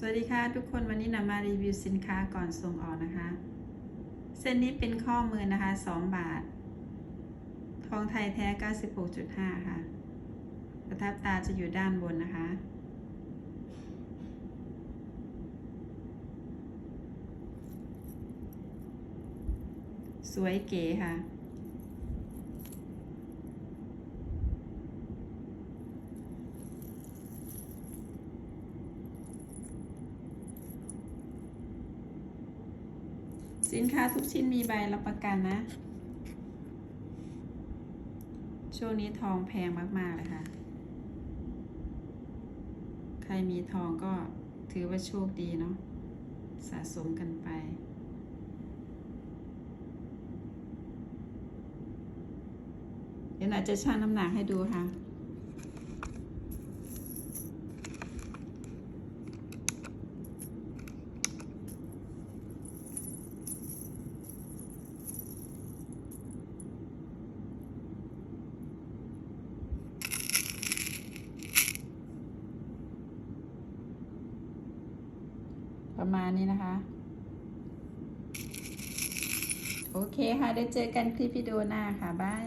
สวัสดีค่ะทุกคนวันนี้นำมารีวิวสินค้าก่อนส่งออกนะคะ เส้นนี้เป็นข้อมือนะคะ 2 บาท ทองไทยแท้ 96.5 ค่ะ ประทับตาจะอยู่ด้านบนนะคะ สวยเก๋ค่ะ สินค้าทุกชิ้นมีใบรับประกันนะ ช่วงนี้ทองแพงมาก ๆ เลยค่ะ ใครมีทองก็ถือว่าโชคดีเนาะ สะสมกันไปเดี๋ยวอาจจะชั่งน้ำหนักให้ดูค่ะ ประมาณนี้นะคะ โอเคค่ะได้เจอกันคลิปวิดีโอหน้าค่ะ บาย